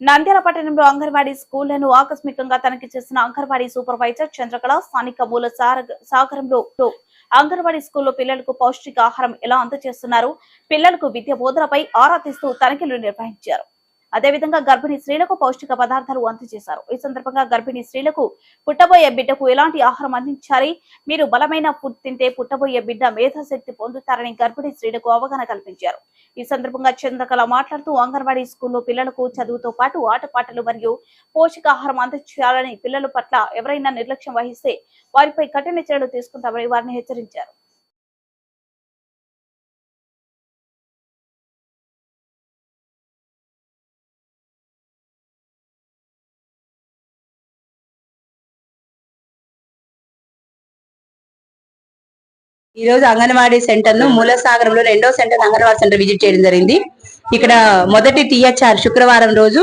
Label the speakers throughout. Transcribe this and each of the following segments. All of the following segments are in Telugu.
Speaker 1: నంద్యాల పట్టణంలో అంగన్వాడీ స్కూళ్ళను ఆకస్మికంగా తనిఖీ చేసిన అంగన్వాడీ సూపర్వైజర్ చంద్రకళ స్థానిక మూల సార- సాగరంలో అంగన్వాడీ స్కూల్లో పిల్లలకు పౌష్టికాహారం ఎలా అందజేస్తున్నారు? పిల్లలకు విద్య బోధనపై ఆరా తీస్తూ తనిఖీలు నిర్వహించారు. అదేవిధంగా గర్భిణీ స్త్రీలకు పౌష్టిక పదార్థాలు అందజేశారు. ఈ సందర్భంగా గర్భిణీ స్త్రీలకు పుట్టబోయే బిడ్డకు ఎలాంటి ఆహారం అందించాలి? మీరు బలమైన ఫుడ్ తింటే పుట్టబోయే బిడ్డ మేధాశక్తి పొందుతారని గర్భిణీ స్త్రీలకు అవగాహన కల్పించారు. ఈ సందర్భంగా చంద్రకళ మాట్లాడుతూ అంగన్వాడీ స్కూల్లో పిల్లలకు చదువుతో పాటు ఆటపాటలు మరియు పోషకాహారం అందించాలని పిల్లల పట్ల ఎవరైనా నిర్లక్ష్యం వహిస్తే వారిపై కఠిన చర్యలు తీసుకుంటామని వారిని హెచ్చరించారు.
Speaker 2: ఈ రోజు అంగన్వాడీ సెంటర్ను మూలసాగరంలో రెండో సెంటర్ అంగన్వాడీ సెంటర్ విజిట్ చేయడం జరిగింది. ఇక్కడ మొదటి టీహెచ్ఆర్ శుక్రవారం రోజు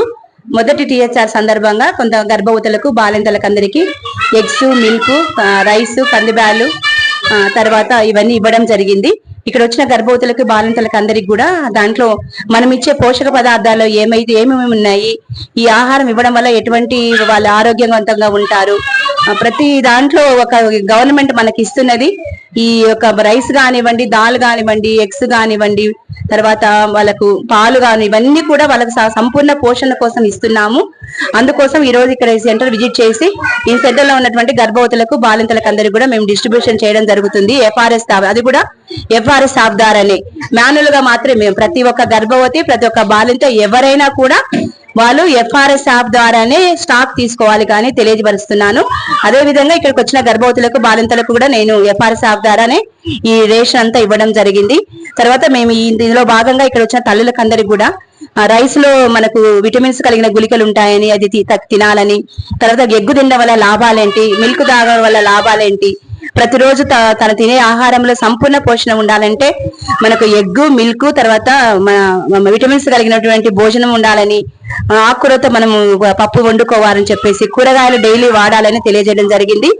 Speaker 2: మొదటి టీహెచ్ఆర్ సందర్భంగా కొంత గర్భవతులకు బాలింతలకు అందరికి ఎగ్స్ మిల్క్ రైస్ కందిబ్యాలు తర్వాత ఇవన్నీ ఇవ్వడం జరిగింది. ఇక్కడ వచ్చిన గర్భవతులకు బాలింతలకు అందరికి కూడా దాంట్లో మనం ఇచ్చే పోషక పదార్థాలు ఏమైతే ఏమేమి ఉన్నాయి ఈ ఆహారం ఇవ్వడం వల్ల ఎటువంటి వాళ్ళు ఆరోగ్యవంతంగా ఉంటారు ప్రతి దాంట్లో ఒక గవర్నమెంట్ మనకి ఇస్తున్నది. ఈ యొక్క రైస్ కానివ్వండి దాల్ కానివ్వండి ఎగ్స్ కానివ్వండి తర్వాత వాళ్ళకు పాలు కాని ఇవన్నీ కూడా వాళ్ళకి సంపూర్ణ పోషణ కోసం ఇస్తున్నాము. అందుకోసం ఈ రోజు ఇక్కడ ఈ సెంటర్ విజిట్ చేసి ఈ సెంటర్లో ఉన్నటువంటి గర్భవతులకు బాలింతలకు అందరికి కూడా మేము డిస్ట్రిబ్యూషన్ చేయడం జరుగుతుంది. ఎఫ్ఆర్ఎస్ అది కూడా ఎఫ్ఆర్ఎస్ సాబ్దారని మాన్యువల్గా మాత్రమే మేము ప్రతి ఒక్క గర్భవతి ప్రతి ఒక్క బాలింత ఎవరైనా కూడా వాళ్ళు ఎఫ్ఆర్ఎస్ యాప్ ద్వారానే స్టాక్ తీసుకోవాలి కానీ తెలియజపరుస్తున్నాను అదే విధంగా ఇక్కడికి వచ్చిన గర్భవతులకు బాలింతలకు కూడా నేను ఎఫ్ఆర్ఎస్ యాప్ ద్వారానే ఈ రేషన్ అంతా ఇవ్వడం జరిగింది. తర్వాత మేము ఈ ఇందులో భాగంగా ఇక్కడ వచ్చిన తల్లులకు అందరికి కూడా రైస్లో మనకు విటమిన్స్ కలిగిన గుళికలు ఉంటాయని అది తినాలని తర్వాత ఎగ్గు తినడం వల్ల లాభాలేంటి మిల్క్ తాగడం వల్ల లాభాలేంటి ప్రతిరోజు తన తను తినే ఆహారంలో సంపూర్ణ పోషణ ఉండాలంటే మనకు ఎగ్గు మిల్క్ తర్వాత మన విటమిన్స్ కలిగినటువంటి భోజనం ఉండాలని ఆ, ఆకుకూరతో మనము పప్పు వండుకోవాలని చెప్పేసి కూరగాయలు డైలీ వాడాలని తెలియజేయడం జరిగింది.